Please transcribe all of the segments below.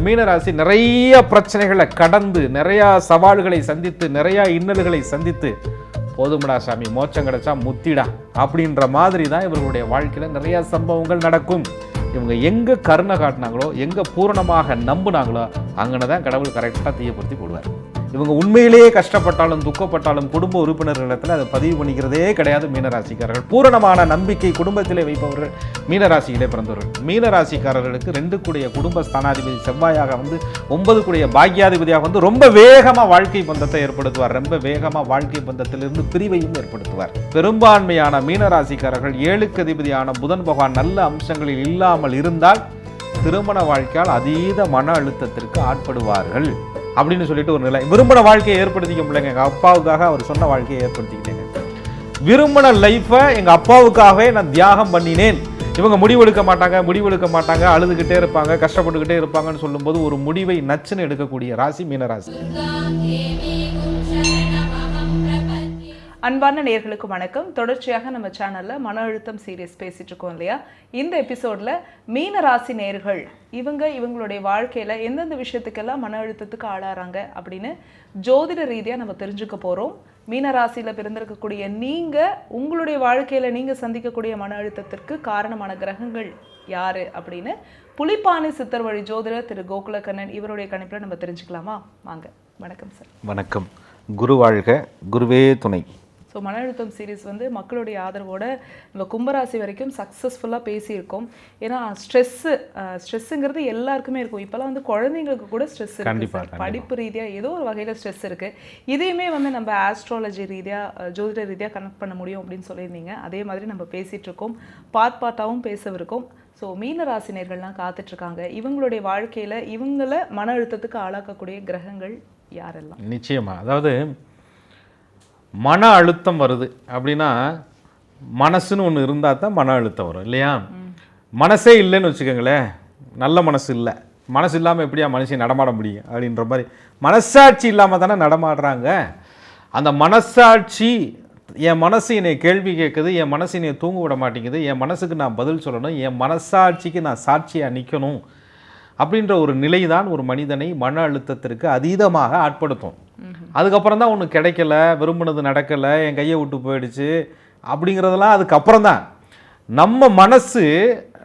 இந்த மீனராசி நிறைய பிரச்சனைகளை கடந்து நிறையா சவால்களை சந்தித்து நிறையா இன்னல்களை சந்தித்து போதுமடா சாமி மோட்சம் கிடைச்சா முத்திடா அப்படின்ற மாதிரி தான் இவர்களுடைய வாழ்க்கையில் நிறையா சம்பவங்கள் நடக்கும். இவங்க எங்கே கருணை காட்டினாங்களோ எங்கே பூரணமாக நம்புனாங்களோ அங்கே தான் கடவுள் கரெக்டாக தீயப்படுத்தி போடுவார். இவங்க உண்மையிலேயே கஷ்டப்பட்டாலும் துக்கப்பட்டாலும் குடும்ப உறுப்பினர்களிடத்தில் அதை பதிவு பண்ணிக்கிறதே கிடையாது மீனராசிக்காரர்கள். பூரணமான நம்பிக்கை குடும்பத்திலே வைப்பவர்கள் மீனராசியிலே பிறந்தவர்கள். மீனராசிக்காரர்களுக்கு ரெண்டு கூடிய குடும்ப ஸ்தானாதிபதி செவ்வாயாக வந்து ஒன்பது கூடிய பாக்கியாதிபதியாக வந்து ரொம்ப வேகமாக வாழ்க்கை பந்தத்தை ஏற்படுத்துவார். ரொம்ப வேகமாக வாழ்க்கை பந்தத்திலிருந்து பிரிவையும் ஏற்படுத்துவார். பெரும்பான்மையான மீனராசிக்காரர்கள் ஏழுக்கு அதிபதியான புதன் பகவான் நல்ல அம்சங்களில் இல்லாமல் இருந்தால் திருமண வாழ்க்கையால் அதீத மன அழுத்தத்திற்கு ஆட்படுவார்கள். அப்படின்னு சொல்லிட்டு ஒரு நிலை. விரும்பின வாழ்க்கையை ஏற்படுத்திக்க முடியலங்க. எங்கள் அப்பாவுக்காக அவர் சொன்ன வாழ்க்கையை ஏற்படுத்திக்கிட்டேங்க. விரும்பின லைஃப்பை எங்கள் அப்பாவுக்காகவே நான் தியாகம் பண்ணினேன். இவங்க முடிவெடுக்க மாட்டாங்க முடிவெடுக்க மாட்டாங்க அழுதுகிட்டே இருப்பாங்க கஷ்டப்பட்டுக்கிட்டே இருப்பாங்கன்னு சொல்லும்போது ஒரு முடிவை நச்சுன்னு எடுக்கக்கூடிய ராசி மீனராசி. அன்பான நேர்களுக்கு வணக்கம். தொடர்ச்சியாக நம்ம சேனலில் மன அழுத்தம் சீரியஸ் பேசிகிட்டு இருக்கோம் இல்லையா? இந்த எபிசோட்ல மீன ராசி நேர்கள் இவங்க இவங்களுடைய வாழ்க்கையில் எந்தெந்த விஷயத்துக்கெல்லாம் மன அழுத்தத்துக்கு ஆளாறாங்க அப்படின்னு ஜோதிட ரீதியாக நம்ம தெரிஞ்சுக்க போகிறோம் மீனராசியில் பிறந்திருக்கக்கூடிய நீங்கள் உங்களுடைய வாழ்க்கையில் நீங்கள் சந்திக்கக்கூடிய மன அழுத்தத்திற்கு காரணமான கிரகங்கள் யார் அப்படின்னு புலிப்பானை சித்தர் வழி ஜோதிடர் திரு கோகுலக்கண்ணன் இவருடைய கணிப்பில் நம்ம தெரிஞ்சுக்கலாமா? வாங்க. வணக்கம் சார். வணக்கம். குரு வாழ்க குருவே துணை. ஸோ மன அழுத்தம் சீரிஸ் வந்து மக்களுடைய ஆதரவோட நம்ம கும்பராசி வரைக்கும் சக்ஸஸ்ஃபுல்லாக பேசியிருக்கோம். ஏன்னா ஸ்ட்ரெஸ்ஸு ஸ்ட்ரெஸ்ஸுங்கிறது எல்லாருக்குமே இருக்கும். இப்போலாம் வந்து குழந்தைங்களுக்கு கூட ஸ்ட்ரெஸ் இருக்கு. கண்டிப்பா, சார். படிப்பு ரீதியாக ஏதோ ஒரு வகையில் ஸ்ட்ரெஸ் இருக்குது இதையுமே வந்து நம்ம ஆஸ்ட்ராலஜி ரீதியாக ஜோதிட ரீதியாக கனெக்ட் பண்ண முடியும் அப்படின்னு சொல்லியிருந்தீங்க. அதே மாதிரி நம்ம பேசிகிட்டு இருக்கோம். பார்ட் பார்ட்டாகவும் பேசவிருக்கோம். ஸோ மீன ராசினியர்கள்லாம் காத்துட்ருக்காங்க. இவங்களுடைய வாழ்க்கையில் இவங்கள மன அழுத்தத்துக்கு ஆளாக்கக்கூடிய கிரகங்கள் யாரெல்லாம்? நிச்சயமா. அதாவது மன அழுத்தம் வருது. அப்படின்னா மனசுன்னு ஒன்று இருந்தால் தான் மன அழுத்தம் வரும் இல்லையா? மனசே இல்லைன்னு வச்சுக்கோங்களேன். நல்ல மனசு இல்லை. மனசு இல்லாமல் எப்படியா மனுஷன் நடமாட முடியும்? அப்படின்ற மாதிரி. மனசாட்சி இல்லாமல் தானே நடமாடுறாங்க. அந்த மனசாட்சி என் மனசு என்னை கேள்வி கேட்குது என் மனசு என்னை தூங்க விட மாட்டேங்குது என் மனசுக்கு நான் பதில் சொல்லணும் என் மனசாட்சிக்கு நான் சாட்சியாக நிற்கணும் அப்படின்ற ஒரு நிலை தான் ஒரு மனிதனை மன அழுத்தத்திற்கு அதீதமாக ஆட்படுத்தும். அதுக்கப்புறம் தான் ஒன்று கிடைக்கல விரும்பினது நடக்கலை என் கையை விட்டு போயிடுச்சு அப்படிங்கிறதெல்லாம் அதுக்கப்புறம் தான் நம்ம மனசு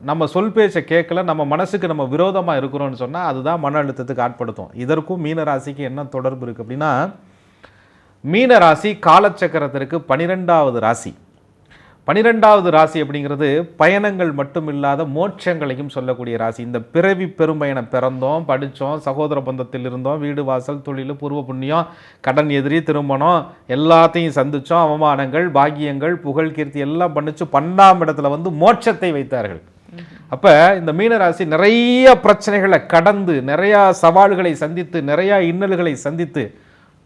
நம்ம சொல் பேச்சை கேட்கல நம்ம மனசுக்கு நம்ம விரோதமாக இருக்கிறோம்னு சொன்னால் அதுதான் மன அழுத்தத்துக்கு ஆட்படுத்தும். இதற்கும் மீனராசிக்கு என்ன தொடர்பு இருக்குது அப்படின்னா மீன ராசி காலச்சக்கரத்திற்கு பனிரெண்டாவது ராசி. பனிரெண்டாவது ராசி அப்படிங்கிறது பயணங்கள் மட்டும் இல்லாத மோட்சங்களையும் சொல்லக்கூடிய ராசி. இந்த பிறவி பெரும்பயணம் பிறந்தோம் படித்தோம் சகோதர பந்தத்தில் இருந்தோம் வீடு வாசல் தொழில் பூர்வ புண்ணியம் கடன் எதிரி திருமணம் எல்லாத்தையும் சந்தித்தோம். அவமானங்கள் பாக்கியங்கள் புகழ் கீர்த்தி எல்லாம் பண்ணிச்சு. பன்னாம் இடத்துல வந்து மோட்சத்தை வைத்தார்கள். அப்போ இந்த மீனராசி நிறைய பிரச்சனைகளை கடந்து நிறையா சவால்களை சந்தித்து நிறையா இன்னல்களை சந்தித்து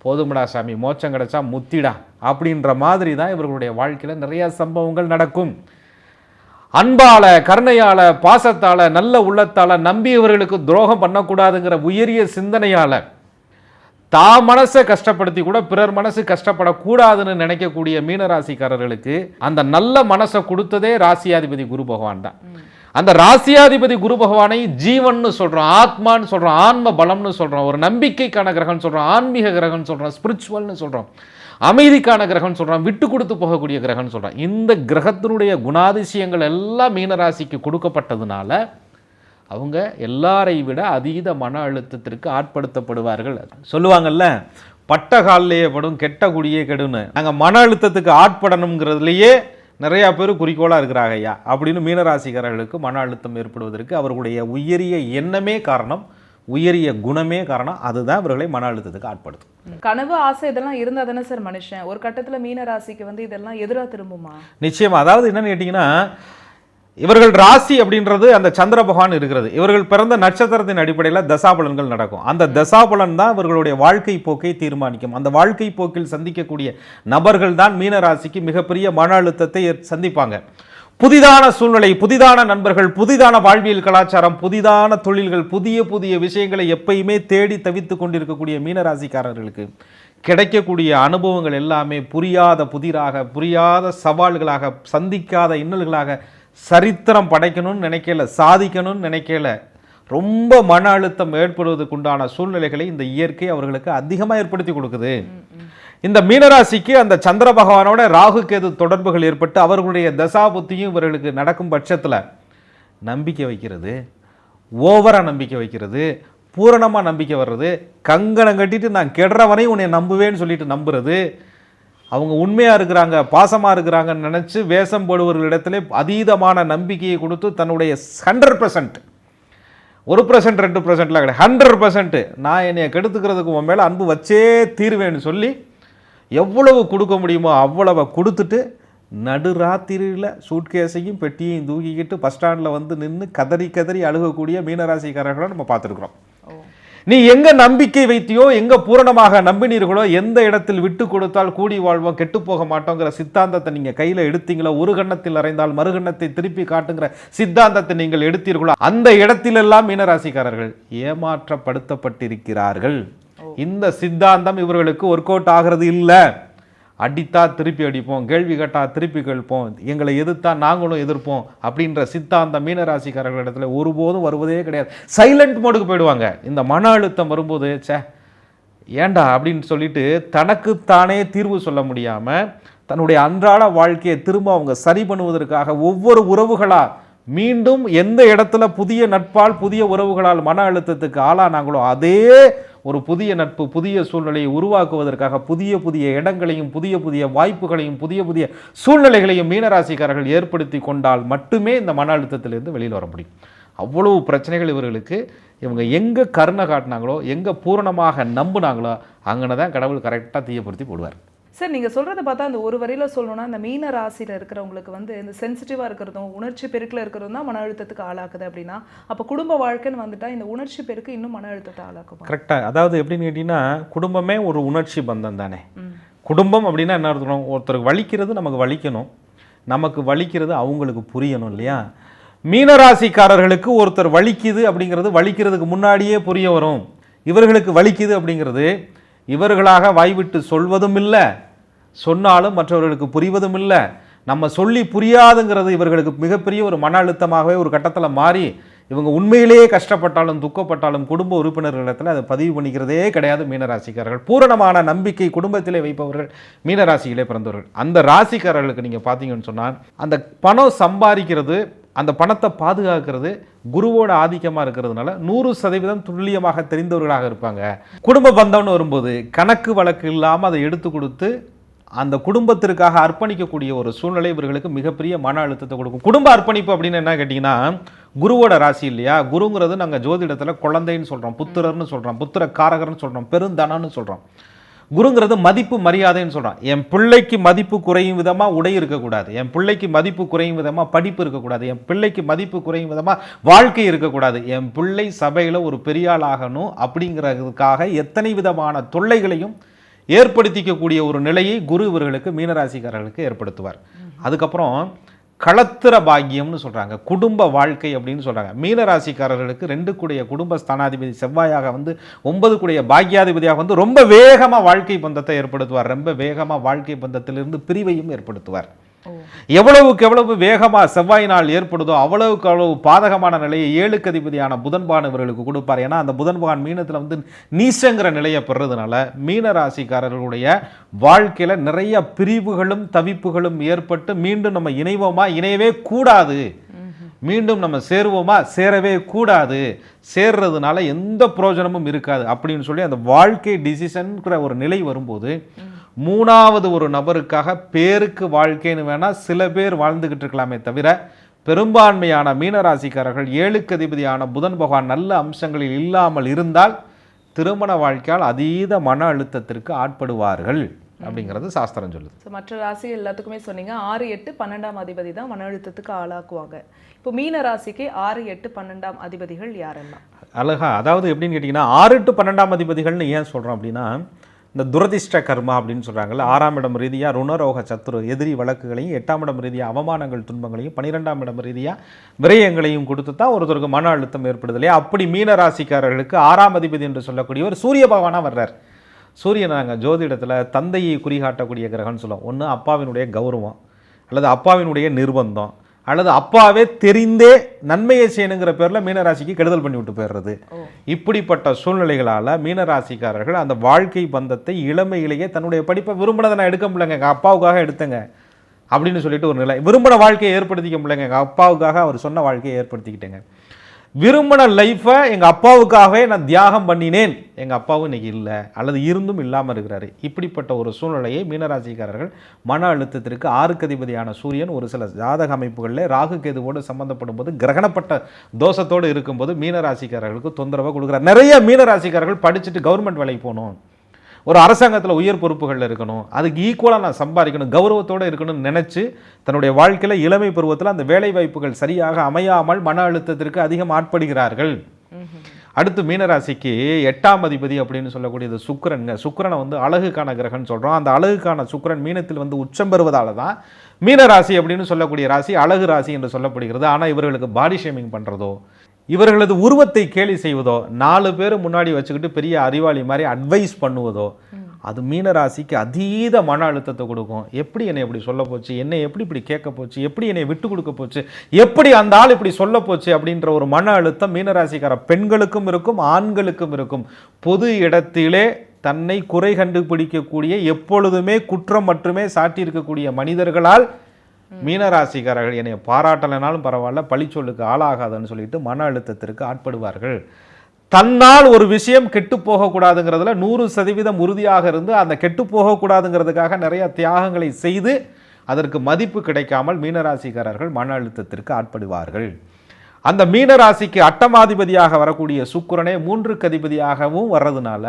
போதுமடா சாமி மோட்சம் கிடைச்சா முத்திடா அப்படின்ற மாதிரி தான் இவர்களுடைய வாழ்க்கையில் நிறைய சம்பவங்கள் நடக்கும். அன்பால கருணையால பாசத்தால நல்ல உள்ளத்தால நம்பியவர்களுக்கு துரோகம் பண்ணக்கூடாதுங்கிற உயரிய சிந்தனையால தா மனசை கஷ்டப்படுத்தி கூட பிறர் மனசு கஷ்டப்படக்கூடாதுன்னு நினைக்கக்கூடிய மீனராசிக்காரர்களுக்கு அந்த நல்ல மனசை கொடுத்ததே ராசியாதிபதி குரு பகவான் தான். அந்த ராசியாதிபதி குரு பகவானை ஜீவன்னு சொல்கிறோம் ஆத்மான்னு சொல்கிறோம் ஆன்ம பலம்னு சொல்கிறோம் ஒரு நம்பிக்கைக்கான கிரகம்னு சொல்கிறோம் ஆன்மீக கிரகம்னு சொல்கிறோம் ஸ்பிரிச்சுவல்னு சொல்கிறோம் அமைதிக்கான கிரகம்னு சொல்கிறோம் விட்டு கொடுத்து போகக்கூடிய கிரகம்னு சொல்கிறோம் இந்த கிரகத்தினுடைய குணாதிசயங்கள் எல்லாம் மீனராசிக்கு கொடுக்கப்பட்டதுனால அவங்க எல்லாரை விட அதீத மன அழுத்தத்திற்கு ஆட்படுத்தப்படுவார்கள். சொல்லுவாங்கல்ல பட்ட காலிலேயே படும் கெட்ட குடியே கெடுன்னு. நாங்கள் மன அழுத்தத்துக்கு ஆட்படணுங்கிறதுலையே நிறையா பேர் குறிக்கோளாக இருக்கிறாங்க ஐயா. அப்படின்னு மீனராசிக்காரர்களுக்கு மன அழுத்தம் ஏற்படுவதற்கு அவர்களுடைய உயரிய எண்ணமே காரணம் உயரிய குணமே காரணம். அதுதான் இவர்களை மன அழுத்தத்துக்கு ஆட்படுத்தும். கனவு ஆசை இதெல்லாம் இருந்தா தானே சார் மனுஷன். ஒரு கட்டத்துல மீன ராசிக்கு வந்து இதெல்லாம் எதிரா திரும்புமா? நிச்சயமா. அதாவது என்னன்னு கேட்டிங்கன்னா இவர்கள் ராசி அப்படின்றது அந்த சந்திர பகவான் இருக்கிறது. இவர்கள் பிறந்த நட்சத்திரத்தின் அடிப்படையில் தசாபலன்கள் நடக்கும். அந்த தசாபலன் தான் இவர்களுடைய வாழ்க்கை போக்கை தீர்மானிக்கும். அந்த வாழ்க்கை போக்கில் சந்திக்கக்கூடிய நபர்கள் தான் மீன ராசிக்கு மிகப்பெரிய மன அழுத்தத்தை சந்திப்பாங்க. புதிதான சூழ்நிலை புதிதான நண்பர்கள் புதிதான வாழ்வியல் கலாச்சாரம் புதிதான தொழில்கள் புதிய புதிய விஷயங்களை எப்பயுமே தேடி தவித்து கொண்டிருக்கக்கூடிய மீனராசிக்காரர்களுக்கு கிடைக்கக்கூடிய அனுபவங்கள் எல்லாமே புரியாத புதிராக புரியாத சவால்களாக சந்திக்காத இன்னல்களாக சரித்திரம் படைக்கணும்னு நினைக்கல சாதிக்கணும்னு நினைக்கல. ரொம்ப மன அழுத்தம் ஏற்படுவதற்கு உண்டான சூழ்நிலைகளை இந்த இயற்கை அவர்களுக்கு அதிகமாக ஏற்படுத்தி கொடுக்குது. இந்த மீனராசிக்கு அந்த சந்திர பகவானோட ராகு கேது தொடர்புகள் ஏற்பட்டு அவர்களுடைய தசாபுத்தியும் இவர்களுக்கு நடக்கும் பட்சத்தில் நம்பிக்கை வைக்கிறது ஓவராக நம்பிக்கை வைக்கிறது பூரணமாக நம்பிக்கை வர்றது கங்கணம் கட்டிட்டு நான் கெடுற வரையும் உன்னை நம்புவேன்னு சொல்லிட்டு நம்புறது அவங்க உண்மையாக இருக்கிறாங்க பாசமாக இருக்கிறாங்கன்னு நினச்சி வேஷம் போடுவர்களிடத்திலே அதீதமான நம்பிக்கையை கொடுத்து தன்னுடைய ஹண்ட்ரட் பர்சன்ட் ஒரு பர்சன்ட் ரெண்டு பர்சன்ட்லாம் கிடையாது. ஹண்ட்ரட் பர்சன்ட்டு நான் என்னையை கெடுத்துக்கிறதுக்கு உன் மேலே அன்பு வச்சே தீருவேன்னு சொல்லி எவ்வளவு கொடுக்க முடியுமோ அவ்வளவை கொடுத்துட்டு நடுராத்திரியில் சூட்கேஸையும் பெட்டியையும் தூக்கிக்கிட்டு பஸ் ஸ்டாண்டில் வந்து நின்று கதறி கதறி அழுகக்கூடிய மீனராசிக்காரர்களை நம்ம பார்த்துருக்குறோம். நீ எங்க நம்பிக்கை வைத்தியோ எங்க பூரணமாக நம்பினீர்களோ எந்த இடத்தில் விட்டு கொடுத்தால் கூடி வாழ்வோம் கெட்டு போக மாட்டோங்கிற சித்தாந்தத்தை நீங்க கையில எடுத்தீங்களோ ஒரு கண்ணத்தில் அறைந்தால் மறுகண்ணத்தை திருப்பி காட்டுங்கிற சித்தாந்தத்தை நீங்கள் எடுத்தீர்களோ அந்த இடத்திலெல்லாம் மீனராசிக்காரர்கள் ஏமாற்றப்படுத்தப்பட்டிருக்கிறார்கள். இந்த சித்தாந்தம் இவர்களுக்கு ஒர்க் அவுட் ஆகிறது இல்லை. அடித்தா திருப்பி அடிப்போம் கேள்வி கேட்டா திருப்பி கேட்போம் எங்களை எதிர்த்தா நாங்களும் எதிர்ப்போம் அப்படின்ற சித்தாந்த மீனராசிக்காரர்களிடத்தில் ஒருபோதும் வருவதே கிடையாது. சைலண்ட் மோடுக்கு போயிடுவாங்க. இந்த மன அழுத்தம் வரும்போது ச்சே ஏண்டா அப்படின்னு சொல்லிட்டு தனக்குத்தானே தீர்வு சொல்ல முடியாமல் தன்னுடைய அன்றாட வாழ்க்கையை திரும்ப அவங்க சரி பண்ணுவதற்காக ஒவ்வொரு உறவுகளாக மீண்டும் எந்த இடத்துல புதிய நட்பால் புதிய உறவுகளால் மன அழுத்தத்துக்கு ஆளானாங்களோ அதே ஒரு புதிய நட்பு புதிய சூழ்நிலையை உருவாக்குவதற்காக புதிய புதிய இடங்களையும் புதிய புதிய வாய்ப்புகளையும் புதிய புதிய சூழ்நிலைகளையும் மீனராசிக்காரர்கள் ஏற்படுத்தி கொண்டால் மட்டுமே இந்த மன அழுத்தத்திலிருந்து வெளியில் வர முடியும். அவ்வளவு பிரச்சனைகள் இவர்களுக்கு. இவங்க எங்கே கருணை காட்டினாங்களோ எங்கே பூரணமாக நம்புனாங்களோ அங்கே தான் கடவுள் கரெக்டாக தீயப்படுத்தி போடுவார். சார் நீங்க சொல்றத பார்த்தா அந்த ஒரு வரியில சொல்லணும்னா இந்த மீன ராசியில இருக்கிறவங்களுக்கு வந்து இந்த சென்சிட்டிவா இருக்கிறதும் உணர்ச்சி பெருக்கில் இருக்கிறதும் தான் மன அழுத்தத்துக்கு ஆளாக்குது அப்படின்னா அப்ப குடும்ப வாழ்க்கைன்னு வந்துட்டா இந்த உணர்ச்சி பெருக்கு இன்னும் மன அழுத்தத்தை ஆளாக்குமா? கரெக்டாக அதாவது எப்படின்னு கேட்டிங்கன்னா குடும்பமே ஒரு உணர்ச்சி பந்தம் தானே. குடும்பம் அப்படின்னா என்ன அர்த்தம்? ஒருத்தருக்கு வலிக்கிறது நமக்கு வலிக்கணும். நமக்கு வலிக்கிறது அவங்களுக்கு புரியணும் இல்லையா? மீனராசிக்காரர்களுக்கு ஒருத்தர் வலிக்குது அப்படிங்கிறது வலிக்கிறதுக்கு முன்னாடியே புரிய வரும். இவர்களுக்கு வலிக்குது அப்படிங்கிறது இவர்களாக வாய்விட்டு சொல்வதும் இல்லை. சொன்னாலும் மற்றவர்களுக்கு புரிவதும் இல்லை. நம்ம சொல்லி புரியாதுங்கிறது இவர்களுக்கு மிகப்பெரிய ஒரு மன அழுத்தமாகவே ஒரு கட்டத்தில் மாறி இவங்க உண்மையிலேயே கஷ்டப்பட்டாலும் துக்கப்பட்டாலும் குடும்ப உறுப்பினர்களிடத்தில் அதை பதிவு பண்ணிக்கிறதே கிடையாது மீனராசிக்காரர்கள். பூரணமான நம்பிக்கை குடும்பத்திலே வைப்பவர்கள் மீனராசியிலே பிறந்தவர்கள். அந்த ராசிக்காரர்களுக்கு நீங்கள் பார்த்தீங்கன்னு சொன்னால் அந்த பணம் சம்பாதிக்கிறது அந்த பணத்தை பாதுகாக்கிறது குருவோட ஆதிக்கமாக இருக்கிறதுனால நூறு சதவீதம் துல்லியமாக தெரிந்தவர்களாக இருப்பாங்க. குடும்ப பந்தம்னு வரும்போது கணக்கு வழக்கு இல்லாமல் அதை எடுத்து கொடுத்து அந்த குடும்பத்திற்காக அர்ப்பணிக்கக்கூடிய ஒரு சூழ்நிலை இவர்களுக்கு மிகப்பெரிய மன அழுத்தத்தை கொடுக்கும். குடும்ப அர்ப்பணிப்பு அப்படின்னு என்ன கேட்டிங்கன்னா குருவோட ராசி இல்லையா? குருங்கிறது நாங்கள் ஜோதிடத்தில் குழந்தைன்னு சொல்கிறோம் புத்திரர்னு சொல்கிறோம் புத்திர காரகர்னு சொல்கிறோம் பெருந்தனன்னு சொல்கிறோம் குருங்கிறது மதிப்பு மரியாதைன்னு சொல்கிறான் என் பிள்ளைக்கு மதிப்பு குறையும் விதமாக உடை இருக்கக்கூடாது. என் பிள்ளைக்கு மதிப்பு குறையும் விதமாக படிப்பு இருக்கக்கூடாது. என் பிள்ளைக்கு மதிப்பு குறையும் விதமாக வாழ்க்கை இருக்கக்கூடாது. என் பிள்ளை சபையில் ஒரு பெரியாள் ஆகணும் அப்படிங்கிறதுக்காக எத்தனை விதமான தொல்லைகளையும் ஏற்படுத்திக்கக்கூடிய ஒரு நிலையை குரு இவர்களுக்கு மீனராசிக்காரர்களுக்கு ஏற்படுத்துவார். அதுக்கப்புறம் களத்திர பாக்கியம்னு சொல்கிறாங்க குடும்ப வாழ்க்கை அப்படின்னு சொல்கிறாங்க மீனராசிக்காரர்களுக்கு ரெண்டு கூடிய குடும்ப ஸ்தானாதிபதி செவ்வாயாக வந்து ஒன்பது கூடிய பாக்கியாதிபதியாக வந்து ரொம்ப வேகமாக வாழ்க்கை பந்தத்தை ஏற்படுத்துவார். ரொம்ப வேகமாக வாழ்க்கை பந்தத்திலிருந்து பிரிவையும் ஏற்படுத்துவார். எவ்வளவுக்கு எவ்வளவு வேகமாக செவ்வாய் நாள் ஏற்படுதோ அவ்வளவுக்கு அவ்வளவு பாதகமான நிலையை ஏழுக்கு அதிபதியான புதன்பான் இவர்களுக்கு கொடுப்பார். ஏன்னா அந்த புதன்பான் மீனத்தில் வந்து நீசங்கிற நிலையை பெறுறதுனால மீன ராசிக்காரர்களுடைய வாழ்க்கையில் நிறைய பிரிவுகளும் தவிப்புகளும் ஏற்பட்டு மீண்டும் நம்ம இணைவோமா? இணையவே கூடாது. மீண்டும் நம்ம சேருவோமா? சேரவே கூடாது. சேர்றதுனால எந்த பிரயோஜனமும் இருக்காது அப்படின்னு சொல்லி அந்த வாழ்க்கை டிசிஷன்ங்கிற ஒரு நிலை வரும்போது மூணாவது ஒரு நபருக்காக பேருக்கு வாழ்க்கைன்னு வேணா சில பேர் வாழ்ந்துகிட்டு இருக்கலாமே தவிர பெரும்பான்மையான மீனராசிக்காரர்கள் ஏழுக்கு அதிபதியான புதன் பகவான் நல்ல அம்சங்களில் இல்லாமல் இருந்தால் திருமண வாழ்க்கையால் அதீத மன அழுத்தத்திற்கு ஆட்படுவார்கள் அப்படிங்கிறது சாஸ்திரம் சொல்லுது. ஸோ மற்ற ராசி எல்லாத்துக்குமே சொன்னீங்க ஆறு எட்டு பன்னெண்டாம் அதிபதி தான் மன அழுத்தத்துக்கு ஆளாக்குவாங்க. இப்போ மீன ராசிக்கு ஆறு எட்டு பன்னெண்டாம் அதிபதிகள் யாரெல்லாம்? அழகா அதாவது எப்படின்னு கேட்டிங்கன்னா ஆறு டு பன்னெண்டாம் அதிபதிகள்னு ஏன் சொல்கிறோம் அப்படின்னா இந்த துரதிஷ்ட கர்மா அப்படின்னு சொல்கிறாங்கல்ல ஆறாம் இடம் ரீதியாக ருணரோக சத்துரு எதிரி வழக்குகளையும் எட்டாம் இடம் ரீதியாக அவமானங்கள் துன்பங்களையும் பன்னிரெண்டாம் இடம் ரீதியாக விரயங்களையும் கொடுத்து தான் ஒருத்தருக்கு மன அழுத்தம் ஏற்படுது இல்லையா? அப்படி மீன ராசிக்காரர்களுக்கு ஆறாம் அதிபதி என்று சொல்லக்கூடியவர் சூரிய பகவானாக வர்றார். சூரியன் நாங்கள் ஜோதிடத்தில் தந்தையை குறிகாட்டக்கூடிய கிரகம்னு சொல்லுவோம். ஒன்று அப்பாவினுடைய கௌரவம் அல்லது அப்பாவினுடைய நிர்பந்தம். அல்லது அப்பாவே தெரிந்தே நன்மையை செய்யணுங்கிற பேர்ல மீனராசிக்கு கெடுதல் பண்ணி விட்டு போயிடுறது. இப்படிப்பட்ட சூழ்நிலைகளால மீனராசிக்காரர்கள் அந்த வாழ்க்கை பந்தத்தை இளமையிலேயே தன்னுடைய படிப்பை விரும்பினதை நான் எடுக்க முடியலங்க. எங்கள் அப்பாவுக்காக எடுத்தேங்க. அப்படின்னு சொல்லிட்டு ஒரு நிலை. விரும்பின வாழ்க்கையை ஏற்படுத்திக்க முடியலங்க. எங்கள் அப்பாவுக்காக அவர் சொன்ன வாழ்க்கையை ஏற்படுத்திக்கிட்டேங்க. விரும்பின லைஃப்பை எங்கள் அப்பாவுக்காகவே நான் தியாகம் பண்ணினேன். எங்கள் அப்பாவும் இன்னைக்கு இல்லை. அல்லது இருந்தும் இல்லாமல் இருக்கிறாரு. இப்படிப்பட்ட ஒரு சூழ்நிலையை மீனராசிக்காரர்கள் மன அழுத்தத்திற்கு ஆறுக்கு அதிபதியான சூரியன் ஒரு சில ஜாதக அமைப்புகளில் ராகு கேதுவோடு சம்பந்தப்படும் போது கிரகணப்பட்ட தோஷத்தோடு இருக்கும்போது மீனராசிக்காரர்களுக்கு தொந்தரவாக கொடுக்குறார். நிறைய மீனராசிக்காரர்கள் படிச்சுட்டு கவர்மெண்ட் வேலைக்கு போகணும். ஒரு அரசாங்கத்தில் உயர் பொறுப்புகளில் இருக்கணும். அதுக்கு ஈக்குவலாக நான் சம்பாதிக்கணும் கௌரவத்தோடு இருக்கணும்னு நினச்சி தன்னுடைய வாழ்க்கையில் இளமை பருவத்தில் அந்த வேலை வாய்ப்புகள் சரியாக அமையாமல் மன அழுத்தத்திற்கு அதிகம் ஆட்படுகிறார்கள். அடுத்து மீனராசிக்கு எட்டாம் அதிபதி அப்படின்னு சொல்லக்கூடியது சுக்கிரனுங்க சுக்கிரனை வந்து அழகுக்கான கிரகம்னு சொல்கிறோம் அந்த அழகுக்கான சுக்கரன் மீனத்தில் வந்து உச்சம் பெறுவதால தான் மீனராசி அப்படின்னு சொல்லக்கூடிய ராசி அழகு ராசி என்று சொல்லப்படுகிறது. ஆனால் இவர்களுக்கு பாடி ஷேமிங் பண்ணுறதோ இவர்களது உருவத்தை கேலி செய்வதோ நாலு பேர் முன்னாடி வச்சுக்கிட்டு பெரிய அறிவாளி மாதிரி அட்வைஸ் பண்ணுவதோ அது மீனராசிக்கு அதீத மன அழுத்தத்தை கொடுக்கும். எப்படி என்னை இப்படி சொல்ல போச்சு? என்னை எப்படி இப்படி கேட்க போச்சு? எப்படி என்னை விட்டு கொடுக்க போச்சு? எப்படி அந்த ஆள் இப்படி சொல்ல போச்சு? அப்படின்ற ஒரு மன அழுத்தம் மீனராசிக்கார பெண்களுக்கும் இருக்கும் ஆண்களுக்கும் இருக்கும். பொது இடத்திலே தன்னை குறை கண்டுபிடிக்கக்கூடிய எப்பொழுதுமே குற்றம் மட்டுமே சாட்டியிருக்கக்கூடிய மனிதர்களால் மீனராசிக்காரர்கள் என்னை பாராட்டலைனாலும் பரவாயில்ல பழிச்சொல்லுக்கு ஆளாகாதுன்னு சொல்லிட்டு மன அழுத்தத்திற்கு ஆட்படுவார்கள். தன்னால் ஒரு விஷயம் கெட்டு போகக்கூடாதுங்கிறதுல நூறு சதவீதம் உறுதியாக இருந்து அந்த கெட்டு போகக்கூடாதுங்கிறதுக்காக நிறைய தியாகங்களை செய்து அதற்கு மதிப்பு கிடைக்காமல் மீனராசிக்காரர்கள் மன அழுத்தத்திற்கு ஆட்படுவார்கள். அந்த மீனராசிக்கு அட்டமாதிபதியாக வரக்கூடிய சுக்கரனே மூன்றுக்கு அதிபதியாகவும் வர்றதுனால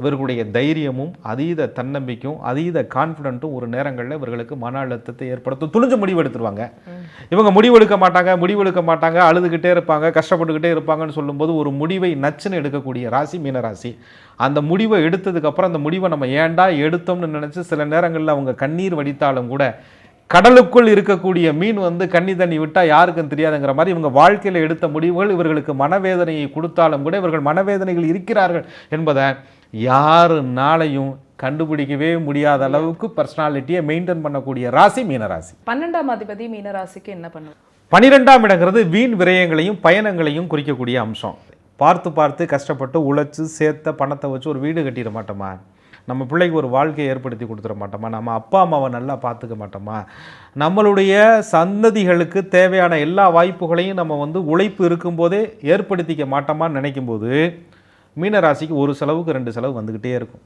இவர்களுடைய தைரியமும் அதீத தன்னம்பிக்கையும் அதீத கான்ஃபிடென்ட்டும் ஒரு நேரங்களில் இவர்களுக்கு மன அழுத்தத்தை ஏற்படுத்தும். துணிஞ்சு முடிவு எடுத்துருவாங்க இவங்க முடிவெடுக்க மாட்டாங்க முடிவெடுக்க மாட்டாங்க அழுதுகிட்டே இருப்பாங்க கஷ்டப்பட்டுக்கிட்டே இருப்பாங்கன்னு சொல்லும்போது ஒரு முடிவை நச்சுன்னு எடுக்கக்கூடிய ராசி மீனராசி. அந்த முடிவை எடுத்ததுக்கப்புறம் அந்த முடிவை நம்ம ஏன்டா எடுத்தோம்னு நினச்சி சில நேரங்களில் அவங்க கண்ணீர் வடித்தாலும் கூட கடலுக்குள் இருக்கக்கூடிய மீன் வந்து கண்ணி தண்ணி விட்டா யாருக்கும் தெரியாதுங்கிற மாதிரி இவங்க வாழ்க்கையில் எடுத்த முடிவுகள் இவர்களுக்கு மனவேதனையை கொடுத்தாலும் கூட இவர்கள் மனவேதனைகள் இருக்கிறார்கள் என்பதை யாருனாலையும் கண்டுபிடிக்கவே முடியாத அளவுக்கு பர்சனாலிட்டியை மெயின்டைன் பண்ணக்கூடிய ராசி மீனராசி. பன்னெண்டாம் அதிபதி மீனராசிக்கு என்ன பண்ணும்? பனிரெண்டாம் இடங்கிறது வீண் விரயங்களையும் பயணங்களையும் குறிக்கக்கூடிய அம்சம். பார்த்து பார்த்து கஷ்டப்பட்டு உழைச்சு சேர்த்த பணத்தை வச்சு ஒரு வீடு கட்டிட மாட்டோமா? நம்ம பிள்ளைக்கு ஒரு வாழ்க்கையை ஏற்படுத்தி கொடுத்துட மாட்டோமா? நம்ம அப்பா அம்மாவை நல்லா பார்த்துக்க மாட்டோமா? நம்மளுடைய சந்ததிகளுக்கு தேவையான எல்லா வாய்ப்புகளையும் நம்ம வந்து உழைப்பு இருக்கும்போதே ஏற்படுத்திக்க மாட்டோமான்னு நினைக்கும்போது மீனராசிக்கு ஒரு செலவுக்கு ரெண்டு செலவு வந்துக்கிட்டே இருக்கும்.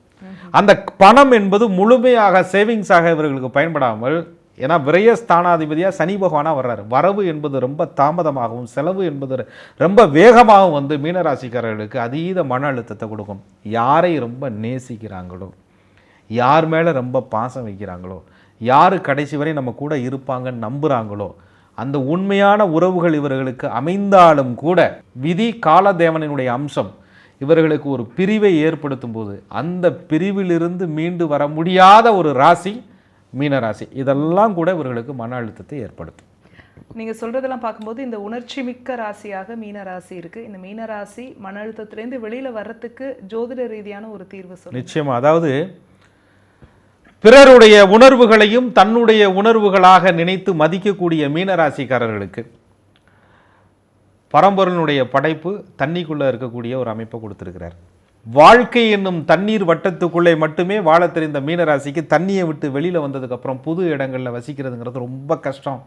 அந்த பணம் என்பது முழுமையாக சேவிங்ஸாக இவர்களுக்கு பயன்படாமல் ஏன்னா விரய ஸ்தானாதிபதியாக சனி பகவானாக வர்றாரு. வரவு என்பது ரொம்ப தாமதமாகவும் செலவு என்பது ரொம்ப வேகமாகவும் வந்து மீனராசிக்காரர்களுக்கு அதீத மன அழுத்தத்தை கொடுக்கும். யாரை ரொம்ப நேசிக்கிறாங்களோ யார் மேலே ரொம்ப பாசம் வைக்கிறாங்களோ யார் கடைசி வரை நம்ம கூட இருப்பாங்கன்னு நம்புகிறாங்களோ அந்த உண்மையான உறவுகள் இவர்களுக்கு அமைந்தாலும் கூட விதி காலதேவனினுடைய அம்சம் இவர்களுக்கு ஒரு பிரிவை ஏற்படுத்தும் போது அந்த பிரிவிலிருந்து மீண்டு வர முடியாத ஒரு ராசி மீனராசி. இதெல்லாம் கூட இவர்களுக்கு மன அழுத்தத்தை ஏற்படுத்தும். நீங்க சொல்றதெல்லாம் பார்க்கும்போது இந்த உணர்ச்சி மிக்க ராசியாக மீன ராசி இருக்கு. இந்த மீன ராசி மன அழுத்தத்திலேருந்து வெளியில வர்றதுக்கு ஜோதிட ரீதியான ஒரு தீர்வு சொல்லுங்க. நிச்சயமா. அதாவது பிறருடைய உணர்வுகளையும் தன்னுடைய உணர்வுகளாக நினைத்து மதிக்கக்கூடிய மீனராசிக்காரர்களுக்கு பரம்பொருளினுடைய படைப்பு தண்ணிக்குள்ள இருக்கக்கூடிய ஒரு அமைப்பை கொடுத்திருக்கிறார். வாழ்க்கை என்னும் தண்ணீர் வட்டத்துக்குள்ளே மட்டுமே வாழத் தெரிந்த மீனராசிக்கு தண்ணியை விட்டு வெளியில் வந்ததுக்கப்புறம் புது இடங்களில் வசிக்கிறதுங்கிறது ரொம்ப கஷ்டம்.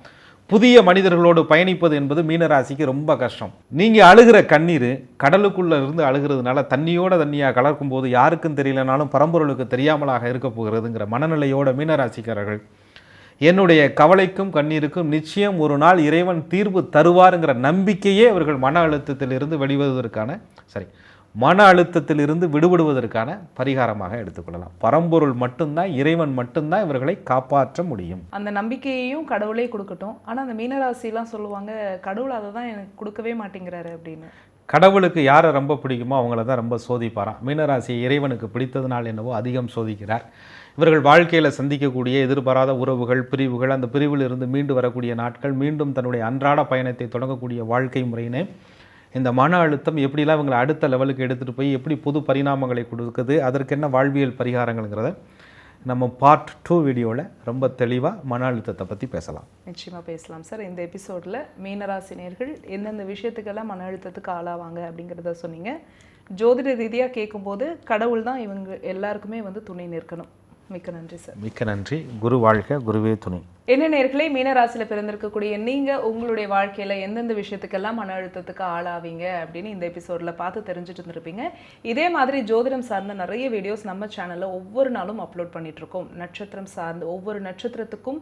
புதிய மனிதர்களோடு பயணிப்பது என்பது மீனராசிக்கு ரொம்ப கஷ்டம். நீங்கள் அழுகிற கண்ணீர் கடலுக்குள்ளே இருந்து அழுகிறதுனால தண்ணியோட தண்ணியாக கலக்கும் போது யாருக்கும் தெரியலனாலும் பரம்பொருளுக்கு தெரியாமலாக இருக்க போகிறதுங்கிற மனநிலையோட மீனராசிக்காரர்கள் என்னுடைய கவலைக்கும் கண்ணீருக்கும் நிச்சயம் ஒரு நாள் இறைவன் தீர்வு தருவாருங்கிற நம்பிக்கையே அவர்கள் மன அழுத்தத்திலிருந்து வெளிவருவதற்கான சரி மன அழுத்தத்திலிருந்து விடுபடுவதற்கான பரிகாரமாக எடுத்துக்கொள்ளலாம். பரம்பொருள் மட்டும்தான் இறைவன் மட்டும்தான் இவர்களை காப்பாற்ற முடியும். அந்த நம்பிக்கையையும் கடவுளே கொடுக்கட்டும். ஆனா அந்த மீனராசிலாம் சொல்லுவாங்க கடவுள் அதை தான் எனக்கு கொடுக்கவே மாட்டேங்கிறாரு அப்படின்னு. கடவுளுக்கு யாரை ரொம்ப பிடிக்குமோ அவங்கள தான் ரொம்ப சோதிப்பாராம். மீனராசியை இறைவனுக்கு பிடித்ததுனால் என்னவோ அதிகம் சோதிக்கிறார். இவர்கள் வாழ்க்கையில் சந்திக்கக்கூடிய எதிர்பாராத உறவுகள் பிரிவுகள் அந்த பிரிவில் இருந்து மீண்டு வரக்கூடிய நாட்கள் மீண்டும் தன்னுடைய அன்றாட பயணத்தை தொடங்கக்கூடிய வாழ்க்கை முறையினை இந்த மன அழுத்தம் எப்படிலாம் இவங்களை அடுத்த லெவலுக்கு எடுத்துகிட்டு போய் எப்படி புது பரிணாமங்களை கொடுக்குது அதற்கு என்ன வாழ்வியல் பரிகாரங்கள்ங்கிறத நம்ம பார்ட் டூ வீடியோவில் ரொம்ப தெளிவாக மன அழுத்தத்தை பற்றி பேசலாம். நிச்சயமா பேசலாம் சார். இந்த எபிசோடில் மீனராசினியர்கள் எந்தெந்த விஷயத்துக்கெல்லாம் மன அழுத்தத்துக்கு ஆளாவாங்க அப்படிங்கிறத சொன்னீங்க. ஜோதிட ரீதியாக கேட்கும்போது கடவுள் தான் இவங்க எல்லாருக்குமே வந்து துணை நிற்கணும். மிக்க நன்றி சார். மிக்க நன்றி. குரு வாழ்க குருவே துணை. என்ன நேர்களே மீனராசியில் பிறந்திருக்கக்கூடிய நீங்கள் உங்களுடைய வாழ்க்கையில் எந்தெந்த விஷயத்துக்கெல்லாம் மன அழுத்தத்துக்கு ஆளாவீங்க அப்படின்னு இந்த எபிசோடில் பார்த்து தெரிஞ்சுட்டு இருந்திருப்பீங்க. இதே மாதிரி ஜோதிடம் சார்ந்த நிறைய வீடியோஸ் நம்ம சேனலில் ஒவ்வொரு நாளும் அப்லோட் பண்ணிகிட்ருக்கோம் நட்சத்திரம் சார்ந்து ஒவ்வொரு நட்சத்திரத்துக்கும்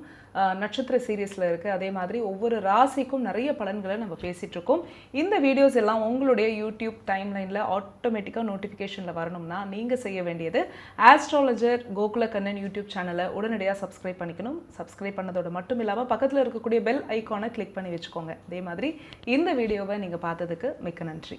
நட்சத்திர சீரியஸில் இருக்குது அதே மாதிரி ஒவ்வொரு ராசிக்கும் நிறைய பலன்களை நம்ம பேசிகிட்ருக்கோம் இந்த வீடியோஸ் எல்லாம் உங்களுடைய யூடியூப் டைம்லைனில் ஆட்டோமேட்டிக்காக நோட்டிஃபிகேஷனில் வரணும்னா நீங்கள் செய்ய வேண்டியது. ஆஸ்ட்ராலஜர் கோகுலகண்ணன் யூடியூப் சேனலை உடனடியாக சப்ஸ்கிரைப் பண்ணிக்கணும். சப்ஸ்கிரைப் பண்ணதோட மட்டும் இல்லாமல் பக்கத்தில் இருக்கக்கூடிய பெல் ஐக்கானை கிளிக் பண்ணி வச்சுக்கோங்க. அதே மாதிரி இந்த வீடியோவை நீங்கள் பார்த்ததுக்கு மிக்க நன்றி.